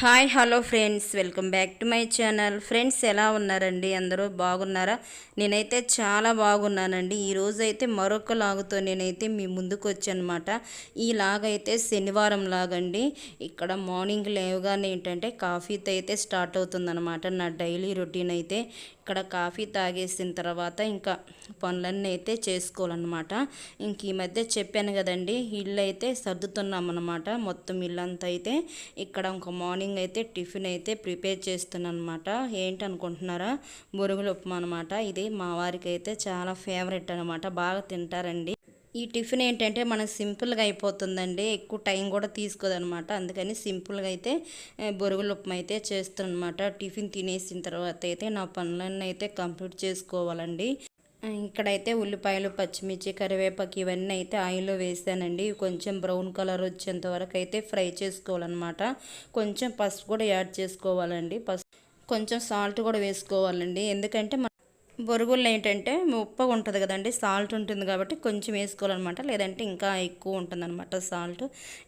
Hi hello friends. Welcome back to my channel. Friends ఎలా ఉన్నారండి? అందరూ బాగున్నారా? నేనైతే చాలా బాగున్నానండి. ఈరోజు అయితే మరొక లాగుతో నేనైతే మీ ముందుకు వచ్చానమాట ఈ లాగ్ అయితే శనివారం లాగండి. ఇక్కడ మార్నింగ్ లేవగానే ఏంటంటే కాఫీతో అయితే స్టార్ట్ అవుతుందన్నమాట నా డైలీ రొటీన్ అయితే ఇక్కడ కాఫీ తాగేసిన తర్వాత ఇంకా పనులన్నీ అయితే చేసుకోవాలన్నమాట. ఇంక ఈ మధ్య చెప్పాను కదండి ఇల్లు అయితే సర్దుతున్నామన్నమాట. మొత్తం ఇల్లంతా అయితే ఇక్కడ ఇంకా మార్నింగ్ అయితే టిఫిన్ అయితే ప్రిపేర్ చేస్తున్నాను అనమాట ఏంటి అనుకుంటున్నారా బొరుగుల ఉప్మా అనమాట ఇది. మా వారికి అయితే చాలా ఫేవరెట్ అనమాట. బాగా తింటారండి. ఈ టిఫిన్ ఏంటంటే మనకు సింపుల్గా అయిపోతుందండి. ఎక్కువ టైం కూడా తీసుకోదనమాట. అందుకని సింపుల్గా అయితే బొరుగుల ఉప్మా అయితే చేస్తాను టిఫిన్ తినేసిన తర్వాత అయితే నా పనులన్నీ అయితే కంప్లీట్ చేసుకోవాలండి. ఇక్కడైతే ఉల్లిపాయలు పచ్చిమిర్చి కరివేపాకు ఇవన్నీ అయితే ఆయిల్లో వేసానండి. కొంచెం బ్రౌన్ కలర్ వచ్చేంత వరకు అయితే ఫ్రై చేసుకోవాలన్నమాట. కొంచెం పసుపు కూడా యాడ్ చేసుకోవాలండి. పసుపు కొంచెం సాల్ట్ కూడా వేసుకోవాలండి. ఎందుకంటే మన బొరుగుల్లో ఏంటంటే ఉప్పగా ఉంటుంది కదండి సాల్ట్ ఉంటుంది కాబట్టి కొంచెం వేసుకోవాలన్నమాట. లేదంటే ఇంకా ఎక్కువ ఉంటుందన్నమాట సాల్ట్.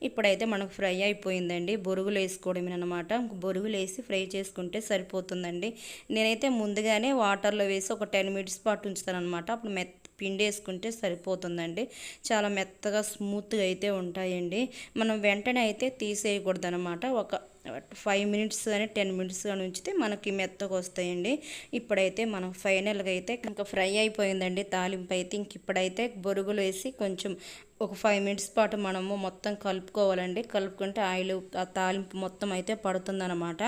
ఇప్పుడైతే మనకు ఫ్రై అయిపోయిందండి బొరుగులు వేసుకోవడమే అనమాట బొరుగులు వేసి ఫ్రై చేసుకుంటే సరిపోతుందండి. నేనైతే ముందుగానే వాటర్లో వేసి ఒక టెన్ మినిట్స్ పాటు ఉంచుతాను అనమాట అప్పుడు మెత్త పిండి వేసుకుంటే సరిపోతుందండి. చాలా మెత్తగా స్మూత్గా అయితే ఉంటాయండి. మనం వెంటనే అయితే తీసేయకూడదు అనమాట ఒక ఫైవ్ మినిట్స్ కానీ టెన్ మినిట్స్ కానీ ఉంచితే మనకి మెత్తగా వస్తాయండి. ఇప్పుడైతే మనం ఫైనల్గా అయితే ఇంకా ఫ్రై అయిపోయిందండి తాలింపు అయితే. ఇంక ఇప్పుడైతే బొరుగులు వేసి కొంచెం ఒక ఫైవ్ మినిట్స్ పాటు మనము మొత్తం కలుపుకోవాలండి. కలుపుకుంటే ఆయిల్ ఆ తాలింపు మొత్తం అయితే పడుతుందనమాట.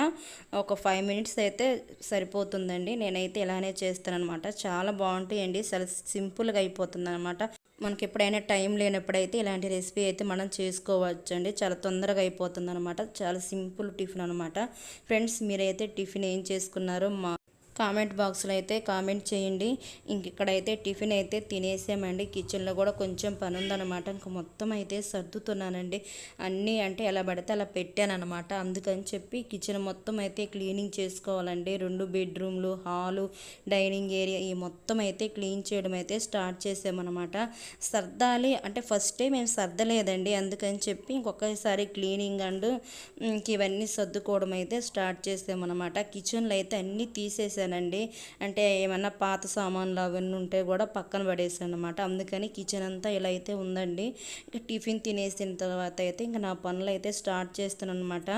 ఒక ఫైవ్ మినిట్స్ అయితే సరిపోతుందండి. నేనైతే ఇలానే చేస్తానన్నమాట చాలా బాగుంటాయండి. చాలా సింపుల్గా అయిపోతుంది అనమాట మనకి ఎప్పుడైనా టైం లేనప్పుడైతే ఇలాంటి రెసిపీ అయితే మనం చేసుకోవచ్చు అండి చాలా తొందరగా అయిపోతుంది అనమాట చాలా సింపుల్ టిఫిన్ అనమాట ఫ్రెండ్స్ మీరైతే టిఫిన్ ఏం చేసుకున్నారో మా కామెంట్ బాక్స్లో అయితే కామెంట్ చేయండి. ఇంక ఇక్కడైతే టిఫిన్ అయితే తినేసామండి. కిచెన్లో కూడా కొంచెం పని ఉందన్నమాట ఇంక మొత్తం అయితే సర్దుతున్నానండి. అన్నీ అంటే ఎలా పడితే అలా పెట్టానమాట అందుకని చెప్పి కిచెన్ మొత్తం అయితే క్లీనింగ్ చేసుకోవాలండి. రెండు బెడ్రూమ్లు హాలు డైనింగ్ ఏరియా ఈ మొత్తం అయితే క్లీన్ చేయడం అయితే స్టార్ట్ చేసామన్నమాట. సర్దాలి అంటే ఫస్టే మేము సర్దలేదండి. అందుకని చెప్పి ఇంకొకసారి క్లీనింగ్ అండ్ ఇంక ఇవన్నీ సర్దుకోవడం అయితే స్టార్ట్ చేసామన్నమాట. కిచెన్లో అయితే అన్నీ తీసేసానండి అంటే ఏమన్నా పాత సామాన్లు అవన్నీ ఉంటే కూడా పక్కన పడేసాను అనమాట అందుకని కిచెన్ అంతా ఇలా అయితే ఉందండి. ఇంకా టిఫిన్ తినేసిన తర్వాత అయితే ఇంకా నా పనులు అయితే స్టార్ట్ చేస్తాను అనమాట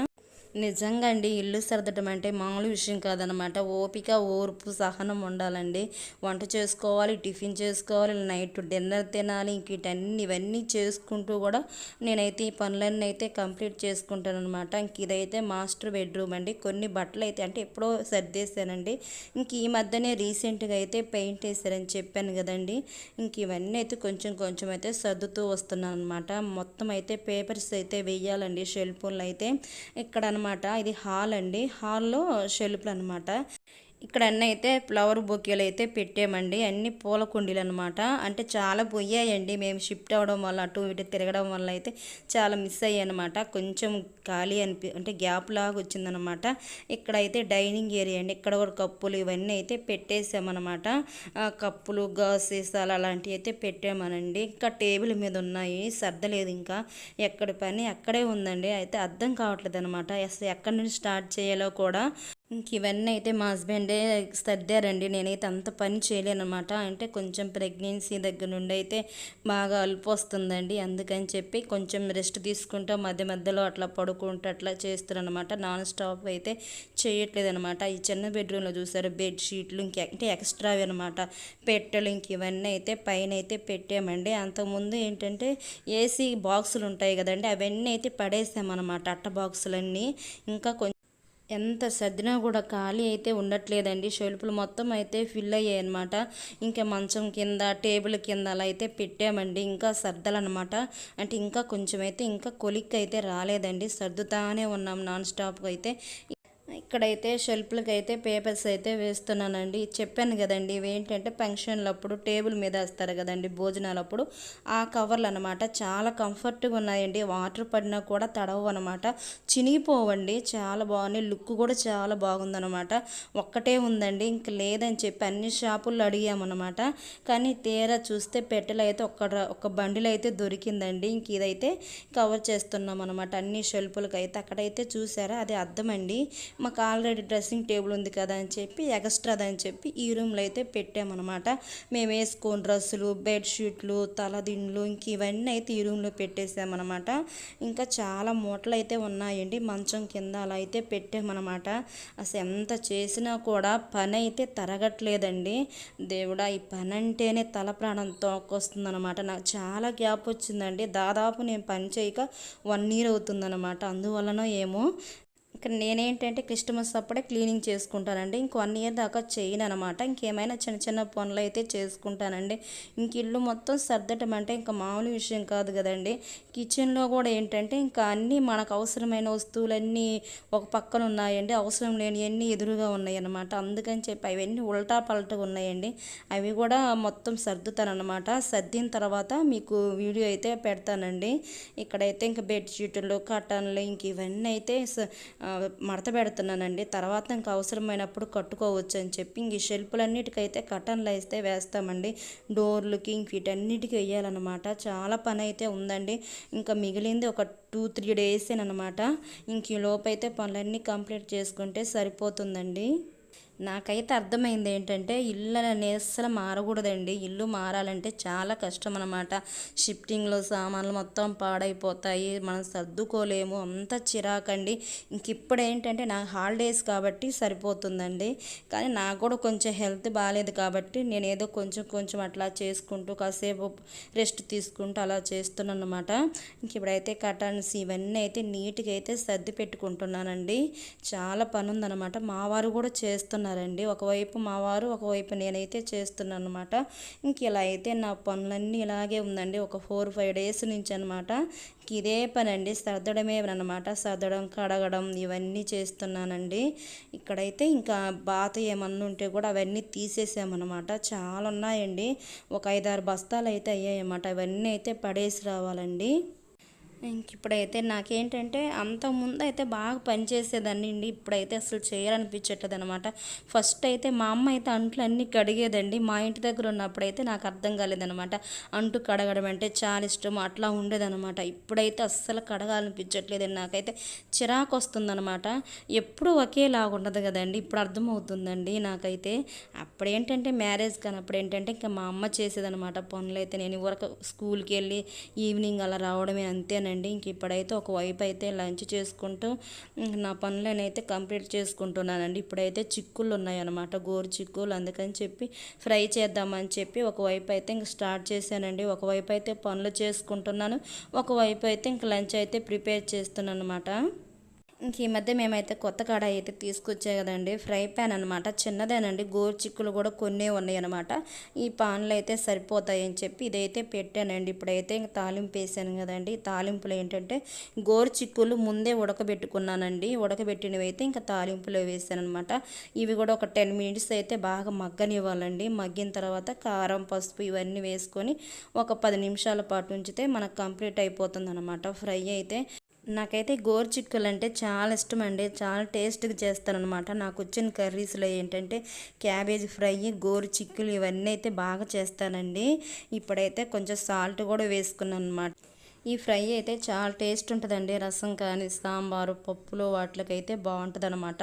నిజంగా అండి ఇల్లు సర్దటం అంటే మామూలు విషయం కాదనమాట ఓపిక ఓర్పు సహనం ఉండాలండి. వంట చేసుకోవాలి టిఫిన్ చేసుకోవాలి నైట్ డిన్నర్ తినాలి ఇంక వీటన్ని ఇవన్నీ చేసుకుంటూ కూడా నేనైతే ఈ పనులన్నీ అయితే కంప్లీట్ చేసుకుంటాను అనమాట ఇంక ఇదైతే మాస్టర్ బెడ్రూమ్ అండి. కొన్ని బట్టలు అయితే అంటే ఎప్పుడో సర్దేశానండి. ఇంక ఈ మధ్యనే రీసెంట్గా అయితే పెయింట్ వేసారని చెప్పాను కదండి. ఇంక ఇవన్నీ అయితే కొంచెం కొంచెం అయితే సర్దుతూ వస్తున్నాను అనమాట మొత్తం అయితే పేపర్స్ అయితే వేయాలండి షెల్ఫ్లు అయితే. ఇక్కడ అనమాట ఇది హాల్ అండి. హాల్లో షెల్ఫ్లు అనమాట ఇక్కడ అన్నీ అయితే ఫ్లవర్ బొకేలు అయితే పెట్టామండి. అన్ని పూల కుండీలు అనమాట అంటే చాలా పోయాయండి. మేము షిఫ్ట్ అవ్వడం వల్ల అటు ఇటు తిరగడం వల్ల అయితే చాలా మిస్ అయ్యాయన్నమాట కొంచెం ఖాళీ అనిపి అంటే గ్యాప్ లాగా వచ్చిందనమాట ఇక్కడైతే డైనింగ్ ఏరియా అండి. ఇక్కడ కూడా కప్పులు ఇవన్నీ అయితే పెట్టేసామన్నమాట. కప్పులు గాస్ సీసాలు అలాంటివి అయితే పెట్టామనండి. ఇంకా టేబుల్ మీద ఉన్నాయి. సర్దలేదు ఇంకా. ఎక్కడి పని అక్కడే ఉందండి. అయితే అర్థం కావట్లేదు అనమాట అసలు ఎక్కడి నుంచి స్టార్ట్ చేయాలో కూడా ఇంక ఇవన్నీ అయితే మా హస్బెండే సర్దారండి. నేనైతే అంత పని చేయలేనమాట అంటే కొంచెం ప్రెగ్నెన్సీ దగ్గర నుండి అయితే బాగా అలుపు వస్తుందండి. అందుకని చెప్పి కొంచెం రెస్ట్ తీసుకుంటూ మధ్య మధ్యలో అట్లా పడుకుంటూ అట్లా చేస్తున్నానమాట నాన్ స్టాప్ అయితే చేయట్లేదు అనమాట ఈ చిన్న బెడ్రూమ్లో చూసారు? బెడ్ షీట్లు ఇంక అంటే ఎక్స్ట్రావి అనమాట పెట్టెలు ఇంక ఇవన్నీ అయితే పైన అయితే పెట్టామండి. అంతకుముందు ఏంటంటే ఏసీ బాక్సులు ఉంటాయి కదండి. అవన్నీ అయితే పడేసామన్నమాట. అట్ట బాక్సులన్నీ. ఇంకా కొంచెం ఎంత సర్దినా కూడా ఖాళీ అయితే ఉండట్లేదండి. షెల్ఫ్లు మొత్తం అయితే ఫిల్ అయ్యాయి అనమాట ఇంకా మంచం కింద టేబుల్ కింద అలా అయితే పెట్టామండి. ఇంకా సర్దలనమాట అంటే ఇంకా కొంచెం అయితే ఇంకా కొలిక్ అయితే రాలేదండి. సర్దుతానే ఉన్నాం నాన్ స్టాప్గా అయితే. ఇక్కడైతే షెల్ఫ్లకి అయితే పేపర్స్ అయితే వేస్తున్నానండి. చెప్పాను కదండి ఇవి ఏంటంటే ఫంక్షన్లప్పుడు టేబుల్ మీద వేస్తారు కదండి భోజనాలప్పుడు. ఆ కవర్లు అనమాట చాలా కంఫర్ట్గా ఉన్నాయండి. వాటర్ పడినా కూడా తడవు అనమాట చినిగిపోవండి చాలా బాగున్నాయి. లుక్ కూడా చాలా బాగుందనమాట ఒక్కటే ఉందండి ఇంక లేదని చెప్పి అన్ని షాపుల్లో అడిగామన్నమాట. కానీ తీరా చూస్తే పెట్టెలు అయితే ఒక్క ఒక బండిలో అయితే దొరికిందండి. ఇంక ఇదైతే కవర్ చేస్తున్నాం అనమాట అన్ని షెల్ఫ్లకి అయితే అక్కడైతే చూసారా అది అర్థమండి మాకు ఆల్రెడీ డ్రెస్సింగ్ టేబుల్ ఉంది కదా అని చెప్పి ఎక్స్ట్రాదని చెప్పి ఈ రూమ్లో అయితే పెట్టామన్నమాట. మేము వేసుకోని డ్రెస్సులు బెడ్షీట్లు తలదిండ్లు ఇంక ఇవన్నీ అయితే ఈ రూమ్లో పెట్టేసామన్నమాట. ఇంకా చాలా మూటలు అయితే ఉన్నాయండి మంచం కింద అలా అయితే పెట్టామన్నమాట. అసలు ఎంత చేసినా కూడా పని అయితే తరగట్లేదండి. దేవుడా ఈ పని అంటేనే తల ప్రాణం తోకొస్తుందన్నమాట. నాకు చాలా గ్యాప్ వచ్చిందండి. దాదాపు నేను పని చేయక వన్ ఇయర్ అవుతుందన్నమాట. అందువలన ఏమో ఇక్కడ నేనేంటంటే క్రిస్టమస్ అప్పుడే క్లీనింగ్ చేసుకుంటానండి. ఇంక వన్ ఇయర్ దాకా చేయను అనమాట ఇంకేమైనా చిన్న చిన్న పనులు అయితే చేసుకుంటానండి. ఇంక ఇల్లు మొత్తం సర్దటం అంటే ఇంకా మామూలు విషయం కాదు కదండి. కిచెన్లో కూడా ఏంటంటే ఇంకా అన్నీ మనకు అవసరమైన వస్తువులన్నీ ఒక పక్కన ఉన్నాయండి. అవసరం లేనివన్నీ ఎదురుగా ఉన్నాయి అనమాట అందుకని చెప్పి అవన్నీ ఉల్టా పల్టగా ఉన్నాయండి. అవి కూడా మొత్తం సర్దుతానమాట సర్దిన తర్వాత మీకు వీడియో అయితే పెడతానండి. ఇక్కడైతే ఇంకా బెడ్షీట్లు కటన్లు ఇంక ఇవన్నీ అయితే మడత పెడుతున్నానండి. తర్వాత ఇంకా అవసరమైనప్పుడు కట్టుకోవచ్చు అని చెప్పి ఇంక ఈ షెల్ఫ్లన్నిటికైతే కటన్లు వేస్తే వేస్తామండి. డోర్లకి ఇంక వీటన్నిటికీ వేయాలన్నమాట. చాలా పని అయితే ఉందండి. ఇంకా మిగిలింది ఒక టూ త్రీ డేసేనమాట ఇంక ఈ లోపైతే పనులన్నీ కంప్లీట్ చేసుకుంటే సరిపోతుందండి. నాకైతే అర్థమైంది ఏంటంటే ఇల్లు అనేది అస్సలు మారకూడదండి. ఇల్లు మారాలంటే చాలా కష్టం అనమాట షిఫ్టింగ్లో సామాన్లు మొత్తం పాడైపోతాయి. మనం సర్దుకోలేము. అంత చిరాకండి. ఇంక ఇప్పుడు ఏంటంటే నాకు హాలిడేస్ కాబట్టి సరిపోతుందండి. కానీ నాకు కూడా కొంచెం హెల్త్ బాగాలేదు కాబట్టి నేను ఏదో కొంచెం కొంచెం అట్లా చేసుకుంటూ కాసేపు రెస్ట్ తీసుకుంటూ అలా చేస్తున్నాను అనమాట ఇంక ఇప్పుడైతే కటన్స్ ఇవన్నీ అయితే నీట్గా అయితే సర్ది పెట్టుకుంటున్నానండి. చాలా పని ఉందన్నమాట మా వారు కూడా చేస్తున్నారు. చేస్తున్నారండి. ఒకవైపు మా వారు ఒకవైపు నేనైతే చేస్తున్నాను అనమాట ఇంక ఇలా అయితే నా పనులన్నీ ఇలాగే ఉందండి. ఒక ఫోర్ ఫైవ్ డేస్ నుంచి అనమాట ఇదే పని అండి సర్దడమే అనమాట సర్దడం కడగడం ఇవన్నీ చేస్తున్నానండి. ఇక్కడైతే ఇంకా బాత ఏమన్నా ఉంటే కూడా అవన్నీ తీసేసామన్నమాట. చాలా ఉన్నాయండి. ఒక ఐదారు బస్తాలు అయితే అయ్యాయన్నమాట. అవన్నీ అయితే పడేసి రావాలండి. ఇంక ఇప్పుడైతే నాకేంటంటే అంత ముందు అయితే బాగా పనిచేసేదాన్ని అండి. ఇప్పుడైతే అసలు చేయాలనిపించట్లేదు అనమాట ఫస్ట్ అయితే మా అమ్మ అయితే అంట్లు అన్నీ కడిగేదండి. మా ఇంటి దగ్గర ఉన్నప్పుడైతే నాకు అర్థం కాలేదనమాట అంటు కడగడం అంటే చాలా ఇష్టం అట్లా ఉండేదనమాట ఇప్పుడైతే అస్సలు కడగాలనిపించట్లేదండి. నాకైతే చిరాకు వస్తుందనమాట ఎప్పుడు ఒకేలాగా ఉండదు కదండి. ఇప్పుడు అర్థమవుతుందండి నాకైతే. అప్పుడేంటంటే మ్యారేజ్ కానప్పుడు ఏంటంటే ఇంకా మా అమ్మ చేసేదనమాట పనులు అయితే నేను వరకు స్కూల్కి వెళ్ళి ఈవినింగ్ అలా రావడమే అంతే అండి ఇంక ఇప్పుడైతే ఒక వైపు అయితే లంచ్ చేసుకుంటూ నా పనులనైతే కంప్లీట్ చేసుకుంటున్నానండి. ఇప్పుడైతే చిక్కులు ఉన్నాయన్నమాట. గోరు చిక్కులు అందుకని చెప్పి ఫ్రై చేద్దామని చెప్పి ఒకవైపు అయితే ఇంక స్టార్ట్ చేశానండి. ఒకవైపు అయితే పనులు చేసుకుంటున్నాను. ఒకవైపు అయితే ఇంక లంచ్ అయితే ప్రిపేర్ చేస్తున్నాను అనమాట ఇంక ఈ మధ్య మేమైతే కొత్త కడాయి అయితే తీసుకొచ్చే కదండి. ఫ్రై ప్యాన్ అనమాట చిన్నదేనండి. గోరు చిక్కులు కూడా కొన్ని ఉన్నాయి అనమాట ఈ పాన్లు అయితే సరిపోతాయని చెప్పి ఇదైతే పెట్టానండి. ఇప్పుడైతే ఇంక తాలింపు వేసాను కదండి. తాలింపులు ఏంటంటే గోరు చిక్కులు ముందే ఉడకబెట్టుకున్నానండి. ఉడకబెట్టినవి అయితే ఇంకా తాలింపులో వేసాను అనమాట ఇవి కూడా ఒక టెన్ మినిట్స్ అయితే బాగా మగ్గనివ్వాలండి. మగ్గిన తర్వాత కారం పసుపు ఇవన్నీ వేసుకొని ఒక పది నిమిషాల పాటు ఉంచితే మనకు కంప్లీట్ అయిపోతుంది అనమాట ఫ్రై అయితే నాకైతే గోరు చిక్కులు అంటే చాలా ఇష్టం అండి చాలా టేస్ట్గా చేస్తానమాట నాకు వచ్చిన కర్రీస్లో ఏంటంటే క్యాబేజ్ ఫ్రై గోరు చిక్కులు ఇవన్నీ అయితే బాగా చేస్తానండి. ఇప్పుడైతే కొంచెం సాల్ట్ కూడా వేసుకున్నాను అనమాట ఈ ఫ్రై అయితే చాలా టేస్ట్ ఉంటుందండి. రసం కానీ సాంబారు పప్పులు వాటికైతే బాగుంటుంది అనమాట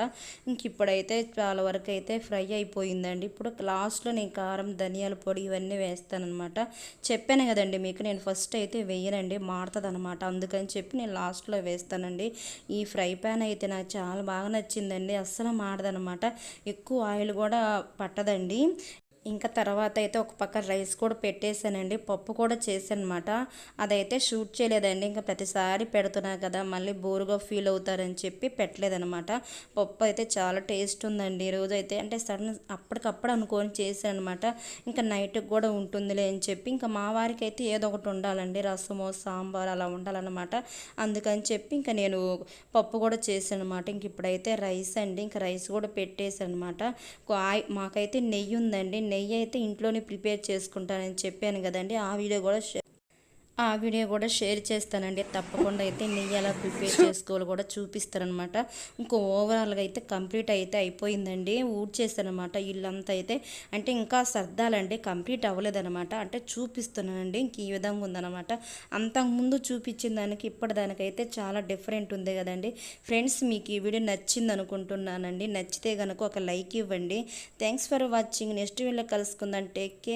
ఇంక ఇప్పుడైతే చాలా వరకు అయితే ఫ్రై అయిపోయిందండి. ఇప్పుడు లాస్ట్లో నేను కారం ధనియాల పొడి ఇవన్నీ వేస్తానమాట చెప్పాను కదండి మీకు నేను ఫస్ట్ అయితే వేయనండి మాడుతుంది అనమాట అందుకని చెప్పి నేను లాస్ట్లో వేస్తానండి. ఈ ఫ్రై ప్యాన్ అయితే నాకు చాలా బాగా నచ్చిందండి. అస్సలు మాడదనమాట ఎక్కువ ఆయిల్ కూడా పట్టదండి. ఇంకా తర్వాత అయితే ఒక పక్క రైస్ కూడా పెట్టేశానండి. పప్పు కూడా చేశానమాట. అదైతే షూట్ చేయలేదండి. ఇంకా ప్రతిసారి పెడుతున్నా కదా మళ్ళీ బోరుగా ఫీల్ అవుతారని చెప్పి పెట్టలేదనమాట. పప్పు అయితే చాలా టేస్ట్ ఉందండి. ఈరోజు అయితే అంటే సడన్ అప్పటికప్పుడు అనుకొని చేశాను అనమాట ఇంకా నైట్కి కూడా ఉంటుందిలే అని చెప్పి ఇంకా మా వారికి అయితే ఏదో ఒకటి ఉండాలండి. రసము సాంబార్ అలా ఉండాలన్నమాట. అందుకని చెప్పి ఇంకా నేను పప్పు కూడా చేశాను అనమాట ఇంక ఇప్పుడైతే రైస్ అండి. ఇంకా రైస్ కూడా పెట్టేశాను అనమాట మాకైతే నెయ్యి ఉందండి. నెయ్యి అయితే ఇంట్లోనే ప్రిపేర్ చేసుకుంటానని చెప్పాను కదండి. ఆ వీడియో కూడా ఆ వీడియో కూడా షేర్ చేస్తానండి. తప్పకుండా అయితే నెయ్యి ఎలా ప్రిపేర్ చేసుకోవాలో కూడా చూపిస్తారనమాట. ఇంకో ఓవరాల్గా అయితే కంప్లీట్ అయితే అయిపోయిందండి. ఊడ్చేస్తానమాట ఇల్లంతా అయితే. అంటే ఇంకా సర్దాలండి. కంప్లీట్ అవ్వలేదనమాట. అంటే చూపిస్తున్నానండి. ఇంక ఈ విధంగా ఉందనమాట. అంతకుముందు చూపించిన దానికి ఇప్పటిదానికైతే చాలా డిఫరెంట్ ఉంది కదండి. ఫ్రెండ్స్ మీకు ఈ వీడియో నచ్చింది అనుకుంటున్నానండి నచ్చితే కనుక ఒక లైక్ ఇవ్వండి. Thanks for watching next video కలుసుకుందాం. Take care